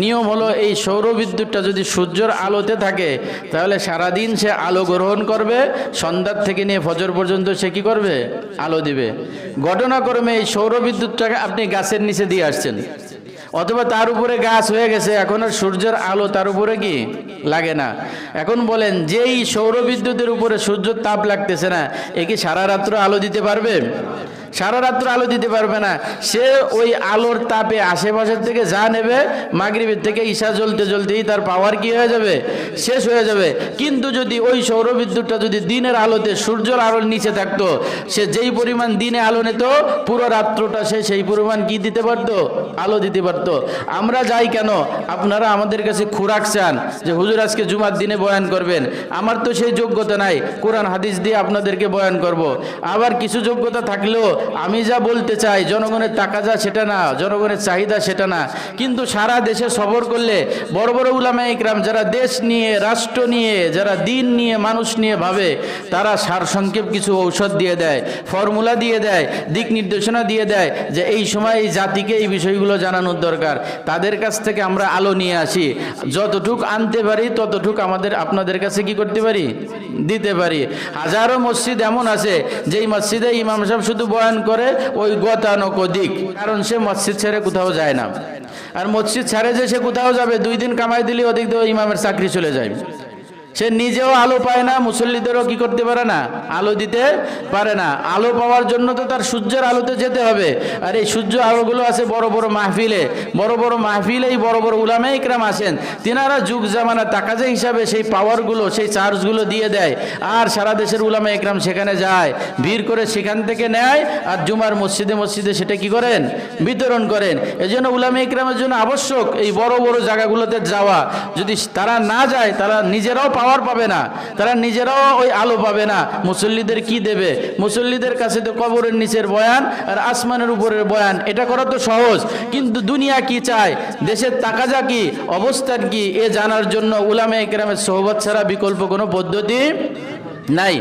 নিয়ম হলো এই সৌর বিদ্যুৎটা যদি সূর্যর আলোতে থাকে, তাহলে সারাদিন সে আলো গ্রহণ করবে, সন্ধ্যার থেকে নিয়ে ফজর পর্যন্ত সে কি করবে? আলো দিবে। ঘটনাক্রমে এই সৌর বিদ্যুৎটাকে আপনি গাছের নিচে দিয়ে আসছেন। অথবা তার উপরে গাছ হয়ে গেছে, এখন আর সূর্যের আলো তার উপরে কি? লাগে না। এখন বলেন, যেই সৌর বিদ্যুতের উপরে সূর্যের তাপ লাগতেছে না, এ কি সারা রাত্র আলো দিতে পারবে? সারা রাত্র আলো দিতে পারবে না। সে ওই আলোর তাপে আশেপাশের থেকে যা নেবে, মাগরিবের থেকে ঈশা জ্বলতে জ্বলতেই তার পাওয়ার কি হয়ে যাবে? শেষ হয়ে যাবে। কিন্তু যদি ওই সৌর বিদ্যুৎটা যদি দিনের আলোতে সূর্যের আলোর নিচে থাকতো, সে যেই পরিমাণ দিনে আলো নিত, পুরো রাত্রটা সে সেই পরিমাণ কি দিতে পারতো? আলো দিতে পারতো। আমরা যাই কেন? আপনারা আমাদের কাছে খুরাক চান যে হুজুর আজকে জুমার দিনে বয়ান করবেন। আমার তো সেই যোগ্যতা নাই। কোরআন, হাদিস দিয়ে আপনাদেরকে বয়ান করব। আবার কিছু যোগ্যতা থাকলেও আমি যা বলতে চাই, জনগণের টাকা যা সেটা না, জনগণের চাহিদা সেটা না। কিন্তু সারা দেশে সফর করলে বড় বড় উলামা ইকরাম যারা দেশ নিয়ে, রাষ্ট্র নিয়ে, যারা দিন নিয়ে, মানুষ নিয়ে ভাবে, তারা সারসংক্ষেপ কিছু ঔষধ দিয়ে দেয়, ফর্মুলা দিয়ে দেয়, দিক নির্দেশনা দিয়ে দেয় যে এই সময় এই জাতিকে এই বিষয়গুলো জানানোর দরকার। তাদের কাছ থেকে আমরা আলো নিয়ে আসি। যতটুক আনতে পারি, ততটুক আমাদের আপনাদের কাছে কি করতে পারি? দিতে পারি। হাজারো মসজিদ এমন আছে, যেই মসজিদে ইমাম সাহেব শুধু বয়ান করে ওই গতানক দিক কারণ সে মসজিদ ছেড়ে কোথাও যায় না। আর মসজিদ ছেড়ে যে সে কোথাও যাবে, দুই দিন কামাই দিলে ওদিক দিয়ে ইমামের চাকরি চলে যায়। সে নিজেও আলো পায় না, মুসল্লিদেরও কি করতে পারে না? আলো দিতে পারে না। আলো পাওয়ার জন্য তো তার সূর্যের আলোতে যেতে হবে। আর এই সূর্য আলোগুলো আছে বড় বড় মাহফিলে। বড় বড় মাহফিলে এই বড় বড় উলামে ইকরাম আসেন। তিনারা যুগ জামানা তাকাজে হিসাবে সেই পাওয়ারগুলো সেই চার্জগুলো দিয়ে দেয়। আর সারা দেশের উলামে ইকরাম সেখানে যায়। ভিড় করে সেখান থেকে নেয় আর জুমার মসজিদে মসজিদে সেটা কি করেন? বিতরণ করেন। এজন্য উলামে ইকরামের জন্য আবশ্যক এই বড় বড় জায়গাগুলোতে যাওয়া। যদি তারা না যায়, তারা নিজেরাও পাওয়ার পাবে না। তারা নিজেরাও ওই আলো পাবে না। মুসল্লিদের কি দেবে? মুসল্লিদের কাছে তো কবরের নিচের বয়ান আর আসমানের উপরের বয়ান, এটা করা তো সহজ। কিন্তু দুনিয়া কি চায়? দেশের তাকাজা কি? অবস্থান কি? এ জানার জন্য উলামে একরামের সোহবত ছাড়া বিকল্প কোনো পদ্ধতি নাই।